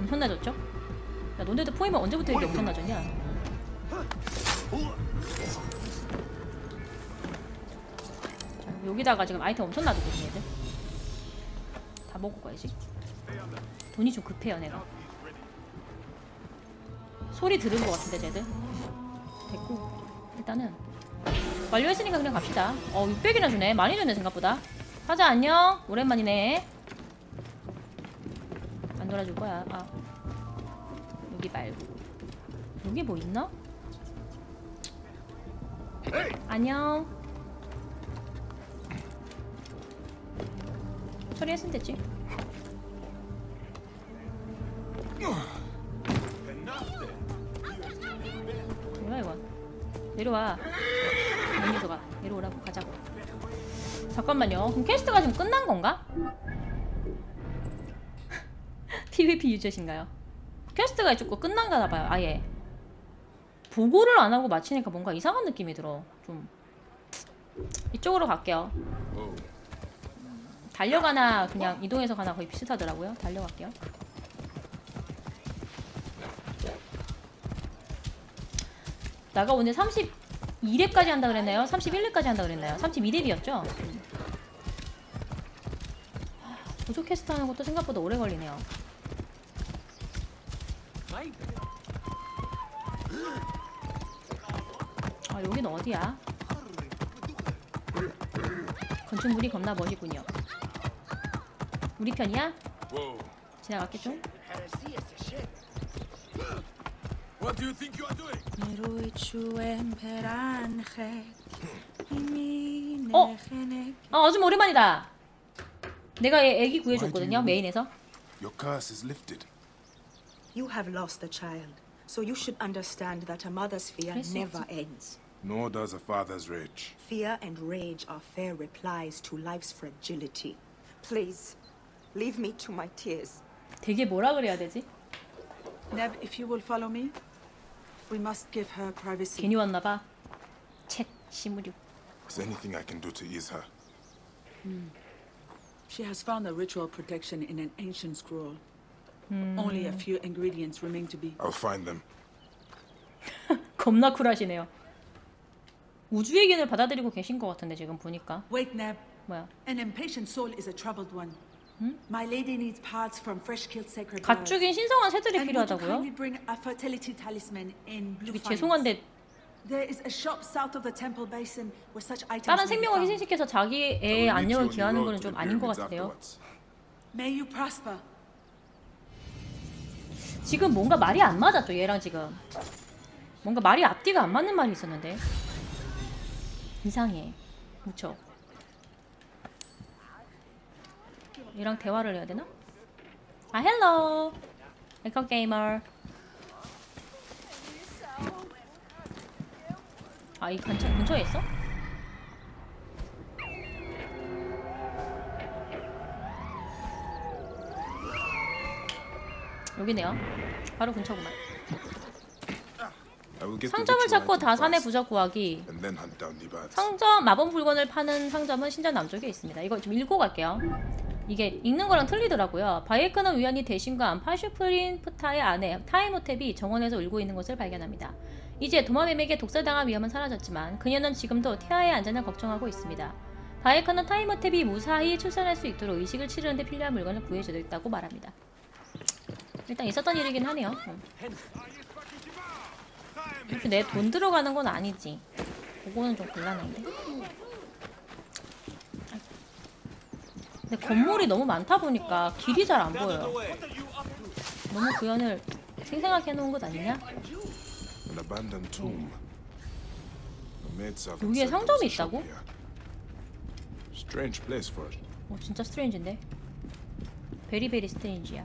엄청나졌죠? 야 너네들 포임은 언제부터 이렇게 엄청나졌냐? 자, 여기다가 지금 아이템 엄청 놔두거든 얘들. 다 먹고 가야지. 돈이 좀 급해요 내가. 소리 들은 것 같은데 쟤들. 됐고 일단은. 완료했으니까 그냥 갑시다. 어 600이나 주네. 많이 주네 생각보다. 사자 안녕. 오랜만이네 안 놀아줄 거야. 아. 여기 말고. 여기 뭐 있나? 안녕. 처리했으면 됐지. 뭐야 이건 내려와. 이 녀석아 내려오라고. 가자고. 잠깐만요. 그럼 퀘스트가 지금 끝난 건가? PVP 유저신가요? 퀘스트가 조금 끝난가 봐요 아예 보고를 안 하고 마치니까 뭔가 이상한 느낌이 들어 좀 이쪽으로 갈게요 달려가나 그냥 이동해서 가나 거의 비슷하더라고요 달려갈게요 나가 오늘 32렙까지 한다 그랬나요? 31렙까지 한다 그랬나요? 32렙이었죠? 보조 캐스트 하는 것도 생각보다 오래 걸리네요. 아 여긴 어디야? 건축물이 겁나 멋이군요. 우리 편이야? 지나갔겠죠? 어? 아 아줌마 오랜만이다. 내가 얘 애기 구해줬거든요 메인에서. Your curse is lifted. You have lost a child, so you should understand that a mother's fear Yes, yes, never yes. ends. Nor does a father's rage. Fear and rage are fair replies to life's fragility. Please, leave me to my tears. 되게 뭐라 그래야 되지? Neb, if you will follow me, we must give her privacy. 괜히 왔나봐. 챗 시무류. Is there anything I can do to ease her? She has found a ritual protection in an ancient scroll. Only a few ingredients remain to be. I'll find them. 겁나 쿨하시네요. 우주의 견을 받아들이고 계신 것 같은데 지금 보니까 Wait, Neb. 뭐야? An impatient soul is a troubled one. My lady needs parts from fresh-killed sacred 갓 birds. 죽인 신성한 새들이 And would you 필요하다고요? kindly bring a fertility talisman in blue 저기 finds? 죄송한데 There is a shop south of the temple basin where such items 다른 may be 생명을 found. 희생시켜서 will meet 안녕을 기하는 거는 to 좀 아닌 것 같은데요. May you prosper. 지금 뭔가 말이 안 맞았죠 얘랑 지금. 뭔가 말이 앞뒤가 안 맞는 말이 있었는데. 이상해. 무쳐. 얘랑 대화를 해야 되나? 아 헬로. 에커 게이머. 아이 근처 근처에 있어? 여기네요. 바로 근처구만. The 상점을 찾고 다산의 부적 구하기. 상점 마법 물건을 파는 상점은 신전 남쪽에 있습니다. 이거 좀 읽고 갈게요. 이게 읽는 거랑 틀리더라고요. 바이에크는 우연히 대신과 안파슈프린 프타의 아내 타이모탭이 정원에서 울고 있는 것을 발견합니다. 이제 도마뱀에게 독살당할 위험은 사라졌지만 그녀는 지금도 태아의 안전을 걱정하고 있습니다. 바이에크는 타이모탭이 무사히 출산할 수 있도록 의식을 치르는데 필요한 물건을 구해주겠다고 말합니다. 일단 있었던 일이긴 하네요. 응. 이렇게 내 돈 들어가는 건 아니지. 그거는 좀 곤란한데. 근데 건물이 너무 많다 보니까 길이 잘 안 보여요. 너무 구현을 생생하게 해놓은 것 아니냐? 여기에 상점이 있다고? 어 진짜 스트레인지인데. 베리베리 스트레인지야.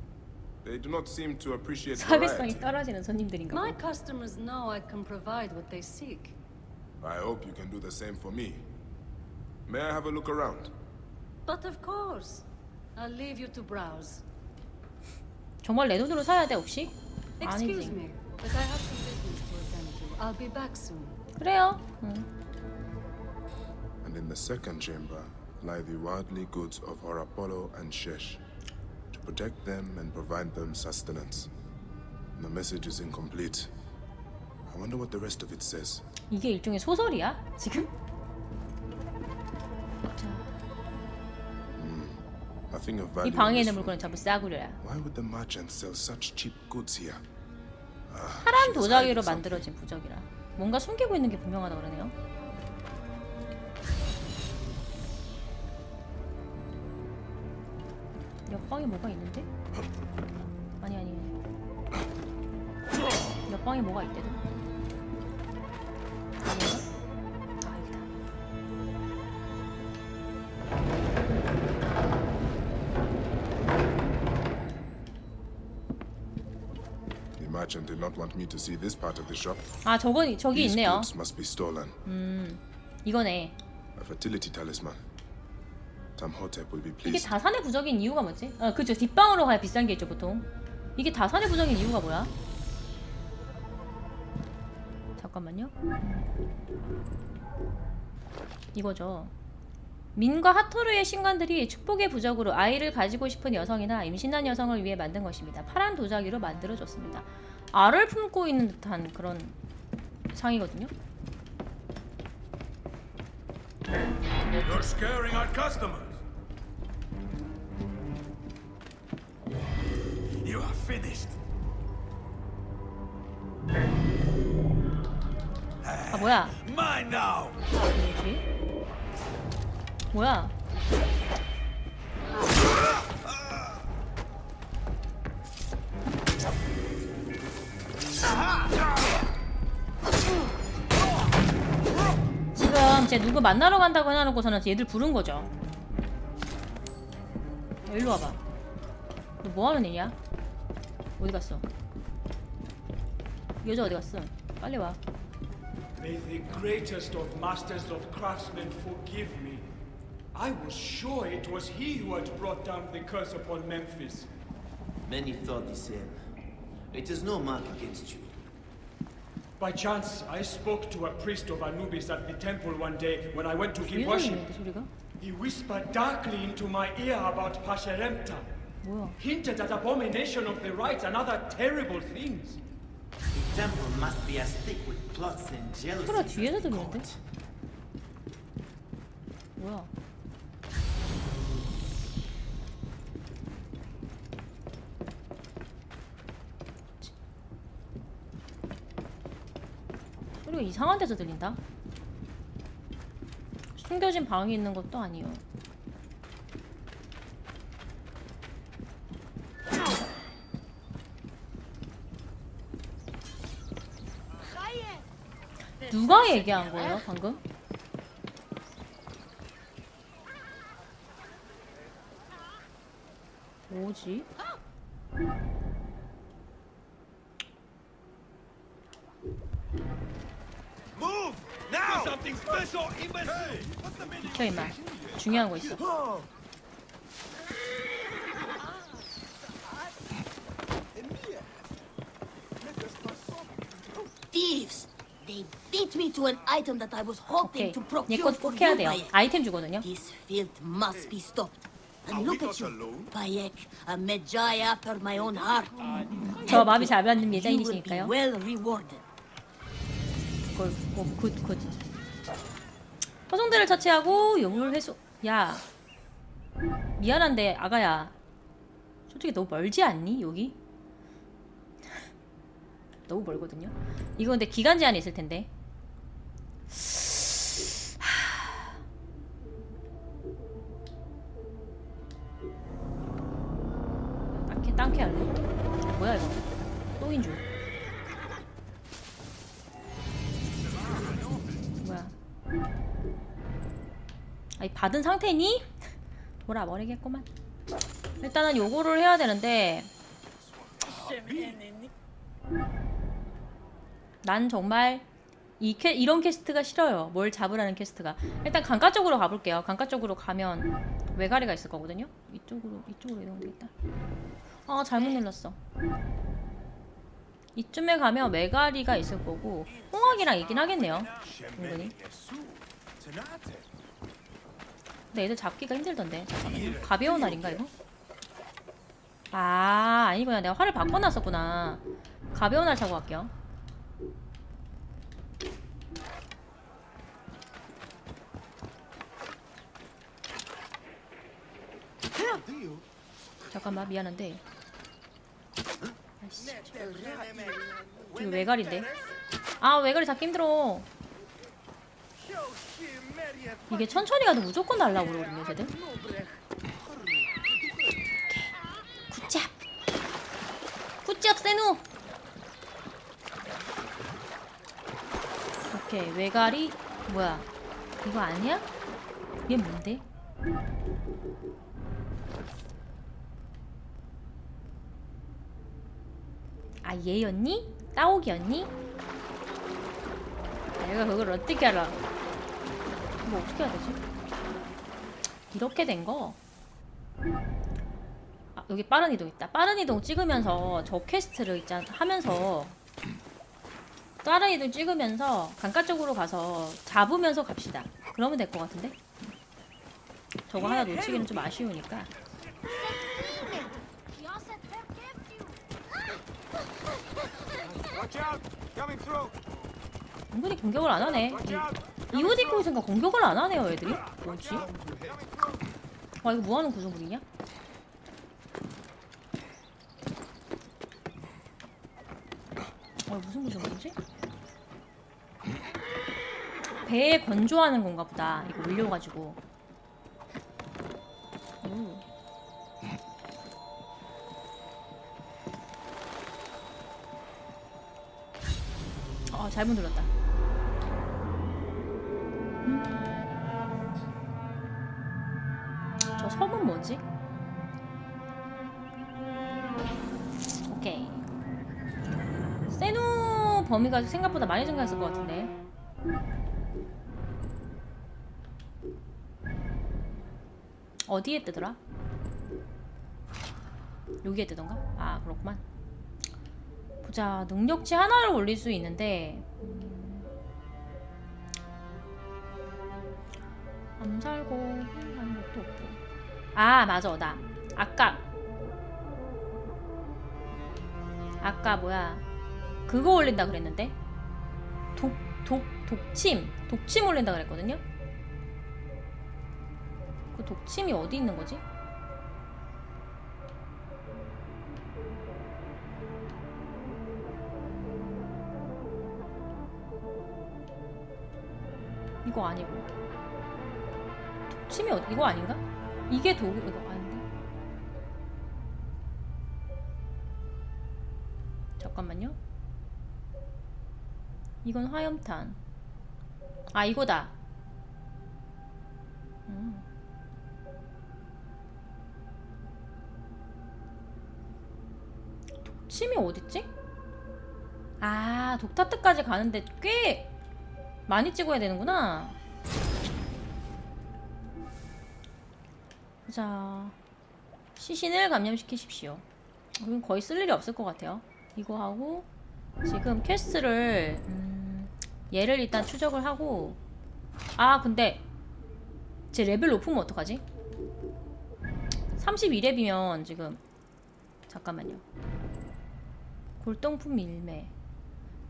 They do not seem to appreciate 사회성이 variety. 떨어지는 손님들인가 My 봐. customers know I can provide what they seek. I hope you can do the same for me. May I have a look around? But of course, I'll leave you to browse. 정말 내 돈으로 사야 돼 혹시? Excuse 아니지. me, but I have some business to attend to. I'll be back soon. 그래요. 응. And in the second chamber lie the worldly goods of Horapollo and Shesh, to Protect them and provide them sustenance. The message is incomplete. I wonder what the rest of it says. 이게 일종의 소설이야? 지금? 자, Nothing of 이 value. 방에 있는 물건은 전부 싸구려야. Why would the merchants sell such cheap goods here? 파란 she's 도자기로 hiding something. 만들어진 부적이라. 뭔가 숨기고 있는 게 분명하다 그러네요. 옆방에 뭐가 있는데? 아니 아니. 옆방에 뭐가 있대도? 아 여기다. The merchant did not want me to see this part of the shop. 아 저건 저기 These 있네요. goods must be stolen. 이거네. A fertility talisman. 이게. 다산의 부적인 이유가 뭐지? 아 그죠 뒷방으로 가야 비싼 게 있죠 보통. 이게 다산의 부적인 이유가 뭐야? 잠깐만요. 이거죠. 민과 하토르의 신관들이 축복의 부적으로 아이를 가지고 싶은 여성이나 임신한 여성을 위해 만든 것입니다. 파란 도자기로 만들어졌습니다. 알을 품고 있는 듯한 그런 상이거든요. You're scaring our customers. Finished. 아 뭐야? Mine now. 뭐지? 뭐야? 지금 제 누구 만나러 간다고 해놓고서는 얘들 부른 거죠. 야, 일로 와봐. 너 뭐하는 애냐? 어디 갔어? 여자 어디 갔어? 빨리 와. May the greatest of masters of craftsmen forgive me. I was sure it was he who had brought down the curse upon Memphis. Many thought the same. It is no mark against you. By chance, I spoke to a priest of Anubis at the temple one day when I went to give 왜 worship. 들리는데 소리가? He whispered darkly into my ear about Pasheremta, 뭐야? hinted at abomination of the rites and other terrible things. The temple must be as thick with plots and jealousy 소리가 as 뒤에서 the 들리는데? court. 뭐야? 소리가 이상한 데서 들린다. 숨겨진 방이 있는 것도 아니요. 누가 얘기한 거예요, 방금? 뭐지? Move now. Something special, imbecile. 비켜 임마. 중요한 거 있어. Beat me to an item that I was hoping 오케이. to procure 얘것 for 꼭 해야 you, 돼요. Bayek. 아이템 주거든요. This filth must be stopped. And look at you? Bayek, a Medjay after my own heart. 저 마음이 잘 맞는 You will be 여자인이시니까요. well rewarded. 그걸 어, 굿 굿. 허송대를 처치하고 요물 회수. 야 미안한데 아가야. 솔직히 너무 멀지 않니 여기? 너무 멀거든요. 이거 근데 기간 제한이 있을 텐데. 땅캐 땅캐 할래? 뭐야 이거? 또인 줄. 뭐야? 아니 받은 상태니? 돌아버리겠구만. 일단은 요거를 해야 되는데 난 정말 이 캐, 이런 퀘스트가 싫어요. 뭘 잡으라는 퀘스트가. 일단 강가 쪽으로 가볼게요. 강가 쪽으로 가면 외가리가 있을 거거든요. 이쪽으로 이쪽으로 이동면 되겠다. 아 잘못 눌렀어. 이쯤에 가면 외가리가 있을 거고 홍학이랑 있긴 하겠네요. 은근히. 근데 애들 잡기가 힘들던데. 잠깐만요. 가벼운 날인가 이거? 아 아니구나. 내가 활을 바꿔놨었구나. 가벼운 날 차고 갈게요. 잠깐만 미안한데. 아이씨 저기 외갈인데? 아 외갈이 잡기 힘들어. 이게 천천히 가도 무조건 날라고 그러거든요 쟤들. 굿잡. 굿잡 세누. 오케이 외갈이 뭐야? 이거 아니야? 얘 뭔데? 아 얘였니? 따오기였니? 내가 그걸 어떻게 알아? 이거 어떻게 해야 되지? 이렇게 된 거. 아, 여기 빠른 이동 있다. 빠른 이동 찍으면서 저 퀘스트를 있잖아 하면서 빠른 이동 찍으면서 강가 쪽으로 가서 잡으면서 갑시다. 그러면 될 것 같은데? 저거 하나 놓치기는 좀 아쉬우니까. 은근히 공격을 안 하네. 이, 이옷 입고 있으니까 공격을 안 하네요, 애들이. 뭐지? 와, 이거 뭐하는 구조물이냐? 어, 무슨 구조물이지? 배에 건조하는 건가 보다. 이거 올려가지고. 아, 잘못 눌렀다. 저 섬은 뭐지? 오케이. 세누 범위가 생각보다 많이 증가했을 것 같은데. 어디에 뜨더라? 여기에 뜨던가? 아 그렇구만. 보자 능력치 하나를 올릴 수 있는데. 음, 암살고 하는 것도 없고. 아 맞아 나. 아까. 아까 뭐야? 그거 올린다 그랬는데? 독 독 독침. 독침 올린다 그랬거든요? 그 독침이 어디 있는 거지? 이거 아니고 독침이 어디 이거 아닌가? 이게 도구 이거 아닌데 잠깐만요 이건 화염탄 아 이거다 음. 독침이 어딨지? 아 독타트까지 가는데 꽤 많이 찍어야 되는구나. 자, 시신을 감염시키십시오. 이건 거의 쓸 일이 없을 것 같아요. 이거 하고 지금 퀘스트를 음, 얘를 일단 추적을 하고 아 근데 제 레벨 높으면 어떡하지? 32렙이면 지금 잠깐만요. 골동품 밀매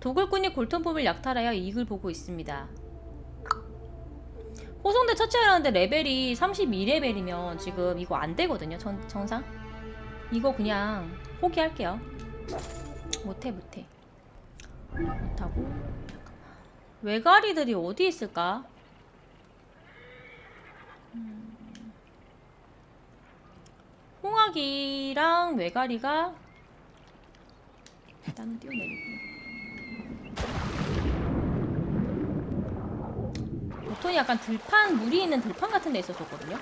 도굴꾼이 골동품을 약탈하여 이익을 보고 있습니다. 호송대 처치하려는데 레벨이 32레벨이면 지금 이거 안 되거든요. 전, 정상. 이거 그냥 포기할게요. 못해 못해. 못하고 잠깐만. 외가리들이 어디 있을까? 음. 홍학이랑 외가리가 일단은 뛰어내리고 바톤이 약간 들판 물이 있는 들판 같은 데 있었었거든요.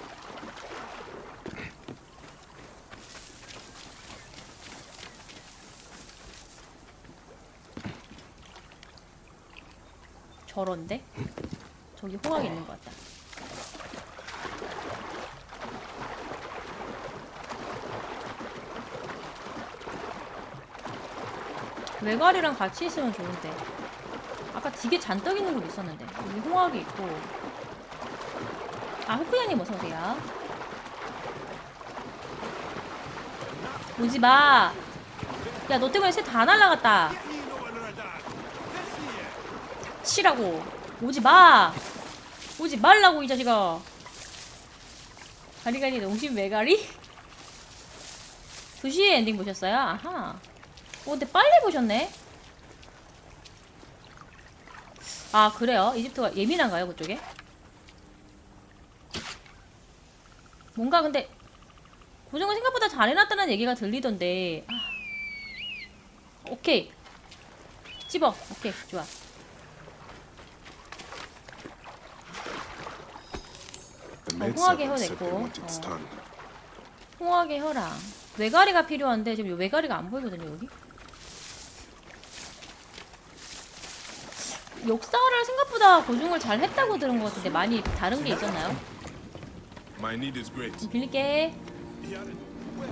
저런데? 저기 호랑이 있는 것 같다. 외가리랑 같이 있으면 좋은데. 아까 되게 잔뜩 있는 곳 있었는데. 여기 홍학이 있고. 아, 후쿠야님 어서오세요. 오지 마. 야, 너 때문에 새 다 날라갔다. 치라고. 오지 마. 오지 말라고, 이 자식아. 가리가리 농심 메가리? 2시에 엔딩 보셨어요? 아하. 오, 근데 빨리 보셨네? 아, 그래요? 이집트가 예민한가요, 그쪽에? 뭔가 근데 고정을 생각보다 잘 해놨다는 얘기가 들리던데 아. 오케이 집어 오케이 좋아 they 혀냈고. 어. stun. 홍학의 혈랑 외가리가 필요한데 지금 요 외가리가 안 보이거든요 여기 역사를 생각보다 고증을 잘 했다고 들은 것 같은데 많이 다른 게 있었나요? 빌릴게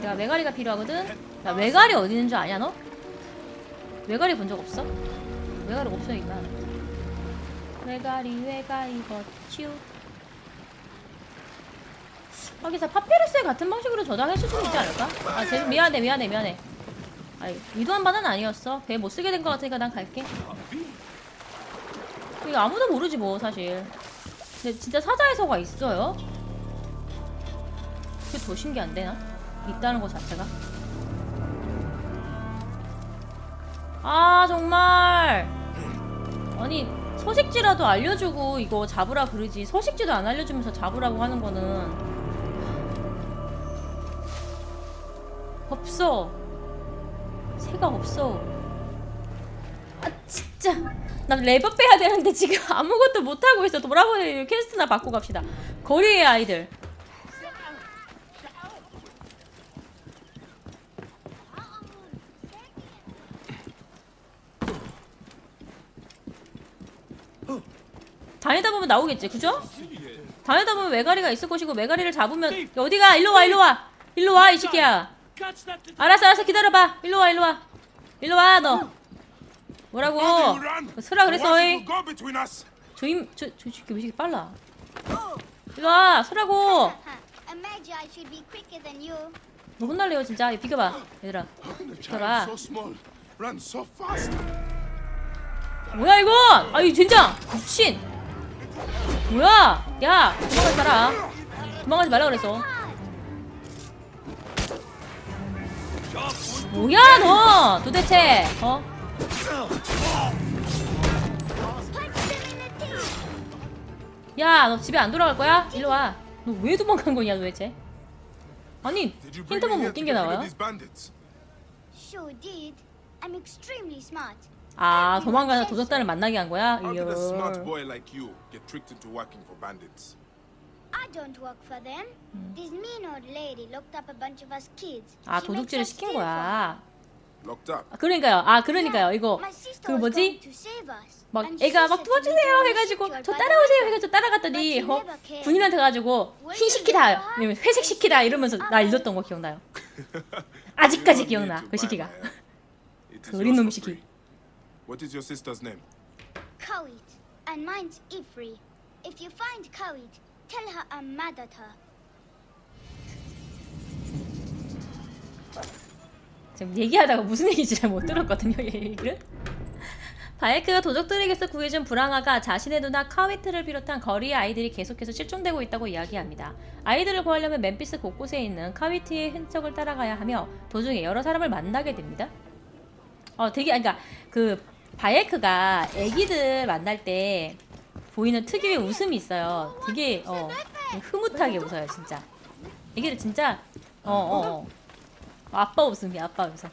내가 외가리가 필요하거든 야 외가리 어디 있는 줄 아냐 너? 외가리 본 적 없어? 외가리 없어 임마 외가리 외가리 버츄 거기서 파피루스에 같은 방식으로 저장했을 수도 있지 않을까? 아 쟤, 미안해 미안해 미안해 아이 의도한 바는 아니었어 배 못 쓰게 된 것 같으니까 난 갈게 이거 아무도 모르지 뭐 사실. 근데 진짜 사자에서가 있어요? 그게 더 신기한데 나? 있다는 것 자체가? 아 정말. 아니 서식지라도 알려주고 이거 잡으라 그러지. 서식지도 안 알려주면서 잡으라고 하는 거는. 없어. 새가 없어 나 레버 빼야 되는데 지금 아무것도 못하고 있어 돌아보니 퀘스트나 받고 갑시다 거리의 아이들 다니다 보면 나오겠지, 그죠? 다니다 보면 외가리가 있을 것이고 외가리를 잡으면 어디가? 일로 와, 일로 와, 일로 와, 이 새끼야. 알았어, 알았어, 기다려봐. 일로 와, 일로 와, 일로 와, 너. 뭐라고? 서라 그랬어? 조임, 저, 저 새끼 왜 이렇게 빨라? 일로 와, 서라고. 너 혼날래요, 진짜. 이거 비켜봐, 얘들아. 비켜봐. 뭐야 이거? 아이 젠장 미친. 뭐야? 야, 도망가지 마라. 도망가지 말라 그랬어. 뭐야 너? 도대체 어? 야, 너 집에 안 돌아갈 거야? 일로 와. 너 왜 도망간 거냐 도대체? 아니 힌트만 웃긴 to 게 나와요? of these bandits? Sure did. I'm extremely smart. 아 도망가서 도적단을 만나게 한 거야? How did a smart 이열. boy like you get tricked into working for bandits? I don't work for them. This mean old lady locked up a bunch of us kids. 아 도둑질을 시킨 거야. Locked up. 아, 그러니까요. 아 그러니까요. 이거 그 뭐지? 막 애가 막 도와주세요 해가지고 저 따라오세요. 해가지고 따라갔더니 어. 군인한테 가가지고 흰 시키다 이러면 회색 시키다 이러면서 나 일렀던 거 기억나요. 아직까지 기억나 그. It is 그 yours 어린 놈 for free. What is your sister's name? Kawit. And mine's Ifri. If you find Kawit, tell her I'm mad at her. 지금 얘기하다가 무슨 얘기인지 잘 못 들었거든요. 얘 얘기를. 바이크가 도적들에게서 구해준 브랑아가 자신의 누나 카위트를 비롯한 거리의 아이들이 계속해서 실종되고 있다고 이야기합니다. 아이들을 구하려면 멤피스 곳곳에 있는 카위트의 흔적을 따라가야 하며 도중에 여러 사람을 만나게 됩니다. 어, 되게 아니, 그러니까 그 바이크가 애기들 만날 때 보이는 특유의 웃음이 있어요. 되게 어, 흐뭇하게 웃어요, 진짜. 애기들 진짜 어, 어, 어. 아빠 웃음이야, 아빠 웃음.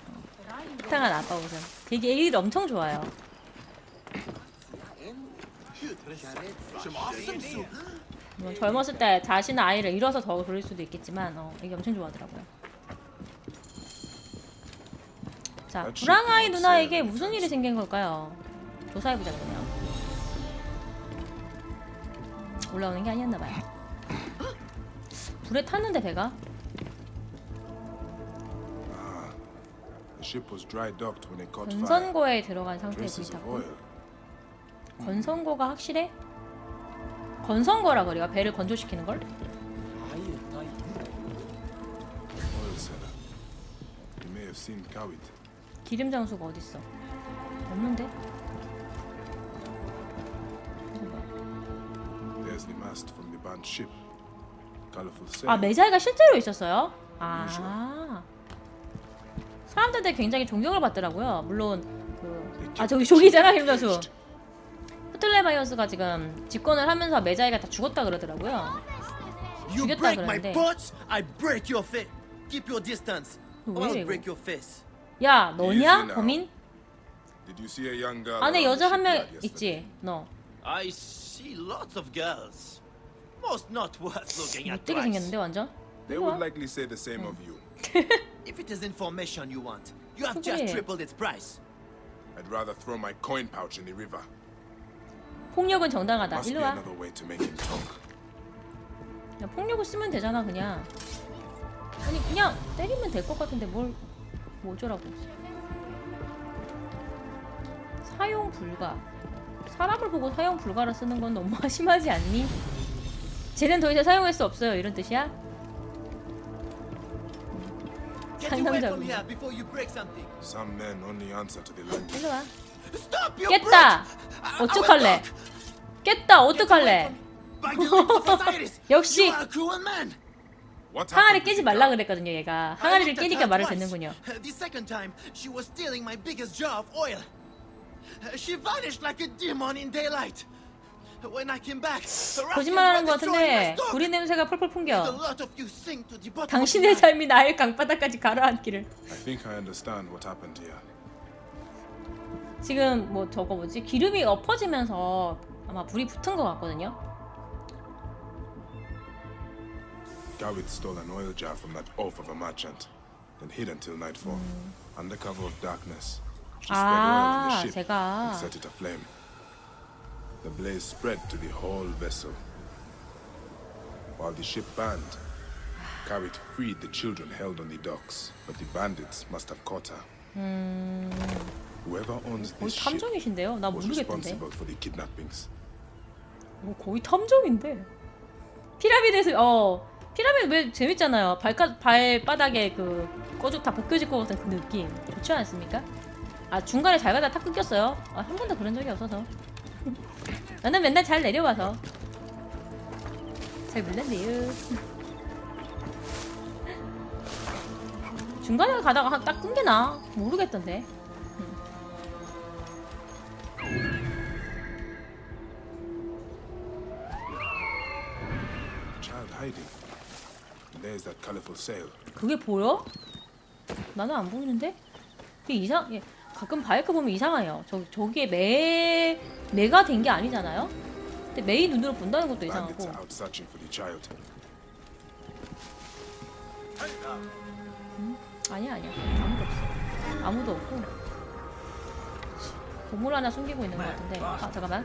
이상한 아빠 웃음. 되게 애기들 엄청 좋아요. 뭐 젊었을 때 자신의 아이를 잃어서 더 그럴 수도 있겠지만 어, 이게 엄청 좋아하더라고요. 자, 불황아이 누나에게 무슨 일이 생긴 걸까요? 조사해보자 그러면. 올라오는 게 아니었나 봐요. 불에 탔는데 배가 건선고에 들어간 상태에 불이 Traces of 탔고 oil. 건선고가 확실해? 건선고라 그래요. 배를 건조시키는 걸? 기름 장수가 어디 있어? 없는데? 아 메자이가 실제로 있었어요? 아 사람들한테 굉장히 존경을 받더라고요. 물론 그... 아 저기 조기잖아 힘자수. 프틀레마이어스가 지금 집권을 하면서 메자이가 다 죽었다 그러더라고요. 죽였다 그러는데. 왜. 야 너냐. 범인? 안에 여자 한 명? 있지 너. I see lots of girls. Most not worth looking at 못되게. 생겼는데 완전. They Hello. would likely say the same of you. If it is information you want, you have just 그래. tripled its price. I'd rather throw my coin pouch in the river. 폭력은 정당하다. Must be 일로 와. another way to make him talk. 야, 폭력을 쓰면 되잖아 그냥. 아니 그냥 때리면 될 것 같은데 뭘 뭐죠라고. 사용 불가. 사람을 보고 사용 불가를 쓰는 건 너무 심하지 않니? 쟤는 더 이상 사용할 수 없어요 이런 뜻이야? Some men only answer to the language. 일로 와. Your 깼다. 어떡할래? 깼다. 어떡할래? 역시. you are a cruel man. What 항아리 happened 깨지 the 말라 girl? 그랬거든요 얘가. 항아리를 깨니까 말을. 듣는군요. The second time, she was stealing my biggest jar of oil. She vanished like a demon in daylight. 거짓말하는 것 같은데. 구리 냄새가 펄펄 풍겨. 당신의. 삶이 나의 강바닥까지 가라앉기를. I think I understand what happened here. 지금 뭐 저거 뭐지 기름이 엎어지면서 아마 불이 붙은 것 같거든요. Gawit stole an oil jar from that oaf of a merchant, then hid until nightfall. Under cover of darkness, she spread oil in the 아 ship 제가 and set it aflame. The blaze spread to the whole vessel. While the ship burned, Gawit freed the children held on the docks, but the bandits must have caught her. Whoever owns 거의 this ship 탐정이신데요? 나 was 모르겠던데. responsible for the kidnappings. 뭐 거의 탐정인데. 피라미드에서 어 피라미드 왜 재밌잖아요. 발가 발바닥에 그 꺼죽 다 벗겨질 것 같은 그 느낌 좋지 않습니까? 아 중간에 잘 가다 탁 끊겼어요. 아, 한 번도 그런 적이 없어서. 나는 맨날 잘 내려와서 잘 몰랐네요. 중간에 가다가 한- 딱 끊기나 모르겠던데. 그게 보여? 나는 안 보이는데? 그게 이상, 예, 가끔 바이크 보면 이상해요. 저, 저기에 매, 매가 된 게 아니잖아요? 근데 매이 눈으로 본다는 것도 이상하고. child. 아니야, 아니야. 아무도 없어. 아무도 없고. 보물 하나 숨기고 있는 것 같은데. 아, 잠깐만.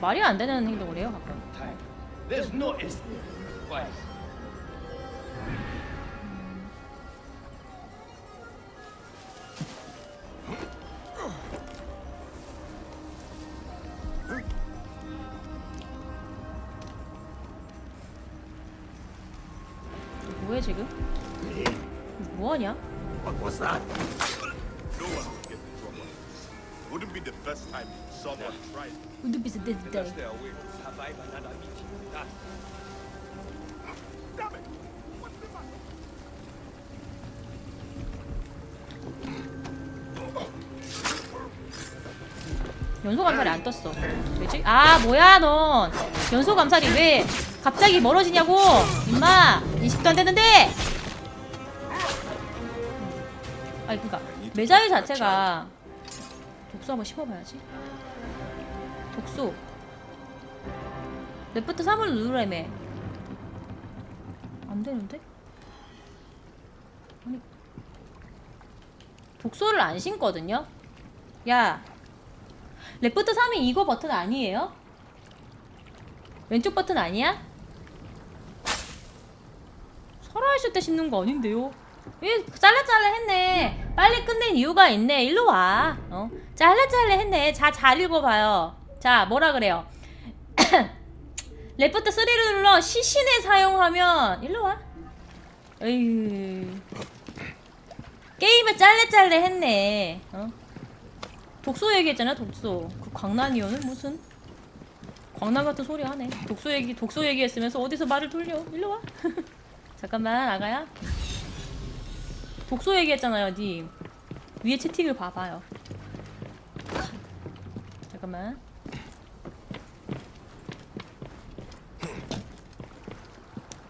말이 안 되는 행동을 해요, 가끔. First time someone tried. 우드 비스 데드 데이. Stay away to survive another meeting with us. Damn it! What's the matter? 연소 감살이 안 떴어. 왜지? 아 뭐야 넌 연소 감살이 왜 갑자기 멀어지냐고 임마 인식도 안 되는데. 아니 그니까 메자일 자체가 독소 한번 씹어봐야지. 독소. 레프트 3을 누르라며. 안안 되는데? 아니 독소를 안 신거든요? 야 레프트 3이 이거 버튼 아니에요? 왼쪽 버튼 아니야? 살아있을 때 신는 거 아닌데요? 이 잘라잘라 했네. 빨리 끝낸 이유가 있네. 일로 와. 어? 잘라잘라 했네. 자 잘 읽어봐요. 자 뭐라 그래요? 레프트 3를 눌러 시신에 사용하면 일로 와. 에휴. 게임을 짤래짤래 했네. 어? 독소 얘기했잖아 독소. 그 광란이어는 무슨? 광란 같은 소리 하네. 독소 얘기 독소 얘기했으면서 어디서 말을 돌려? 일로 와. 잠깐만 아가야 독소 얘기했잖아요 님 위에 채팅을 봐봐요. 잠깐만.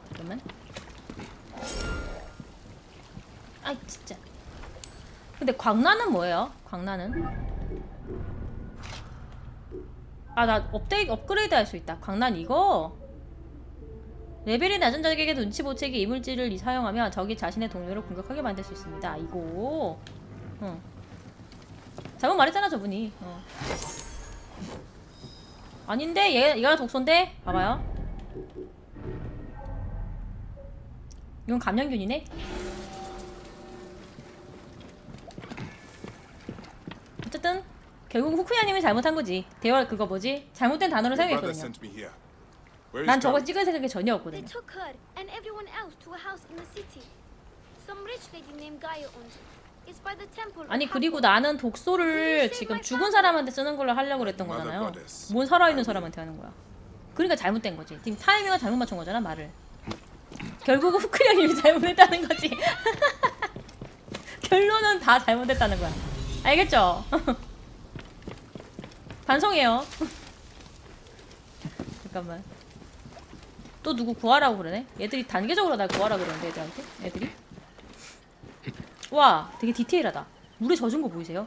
잠깐만. 아이 진짜. 근데 광란은 뭐예요? 광란은? 아 나 업데이트 업그레이드 할 수 있다. 광란 이거 레벨이 낮은 적에게 눈치 못 채게 이물질을 이- 사용하면 적이 자신의 동료를 공격하게 만들 수 있습니다. 이거. 어. 잘못 말했잖아 저분이. 어. 아닌데? 얘, 얘가 독소인데? 봐봐요. 이건 감염균이네? 어쨌든 결국 후쿠야님이 잘못한 거지. 대화 그거 뭐지? 잘못된 단어를 사용했거든요 sent me here. Where 난 저거? 찍을 생각이 전혀 They 없거든요 took her and everyone else to a house in the city. Some rich lady named Gaia owns it. It's by the temple. of 아니 그리고 Hathor. 나는 독소를 지금 죽은 사람한테 쓰는 걸로 하려고 그랬던 거잖아요 뭔 살아있는 사람한테 하는 거야 그러니까 잘못된 거지 지금 타이밍을 잘못 맞춘 거잖아 말을 결국은 후크령님이 잘못했다는 거지 결론은 다 잘못했다는 거야 알겠죠? 반성해요 잠깐만 또 누구 구하라고 그러네? 얘들이 단계적으로 날 구하라고 그러는데 애들한테? 애들이? 와 되게 디테일하다. 물에 젖은 거 보이세요?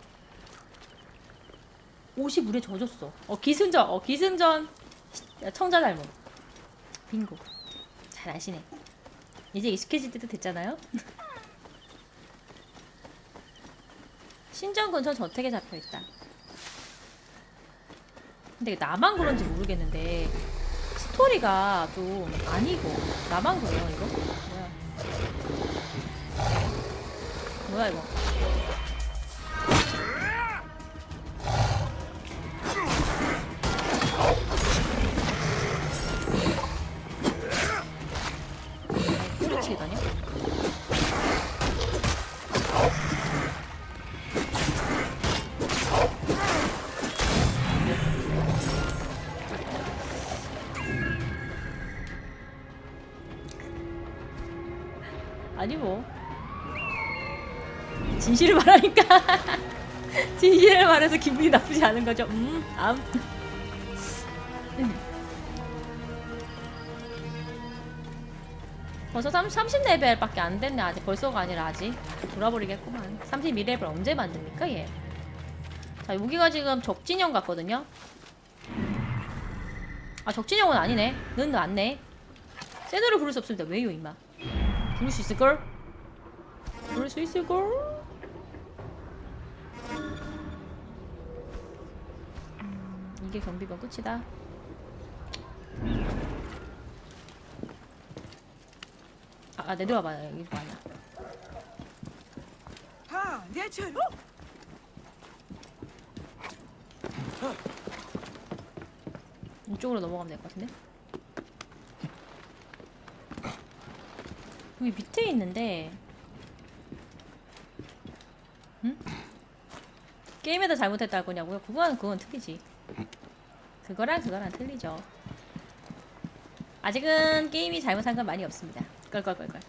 옷이 물에 젖었어. 어 기승전 어 기승전. 시- 청자 닮은 빙고. 잘 아시네. 이제 익숙해질 때도 됐잖아요? 신전 근처 저택에 잡혀있다. 근데 나만 그런지 모르겠는데 스토리가 좀 아니고 나만 그래요 이거? 뭐야 뭐야 이거 뭐. 진실을 말하니까 진실을 말해서 기분이 나쁘지 않은 거죠. 음, 암. 벌써 3, 30레벨밖에 안 됐네. 아직 벌써가 아니라 아직 돌아버리겠구만. 32레벨 언제 만듭니까 얘? 자 여기가 지금 적진영 같거든요. 아 적진영은 아니네. 는 안네. 세노를 부를 수 없습니다. 왜요 임마 부를 수 있을걸? 부를 수 있을걸? 음, 이게 경비병 끝이다 아, 아 내려와봐요 여기 아니야 아, 내 차로? 이쪽으로 넘어가면 될 것 같은데? 여기 밑에 있는데 응? 게임에다 잘못했다 할 거냐고요? 그건 그건 틀리지 그거랑 그거랑 틀리죠 아직은 게임이 잘못한 건 많이 없습니다 껄껄껄껄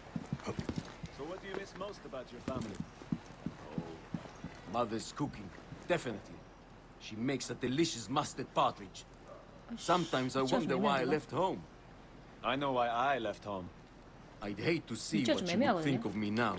So what do you miss most about your family? Oh, mother's cooking, definitely. She makes a delicious mustard partridge. Sometimes I wonder 좀 why I left home. I know why I left home. I'd hate to see 진짜 what 좀 she would 애매하거든요. think of me now.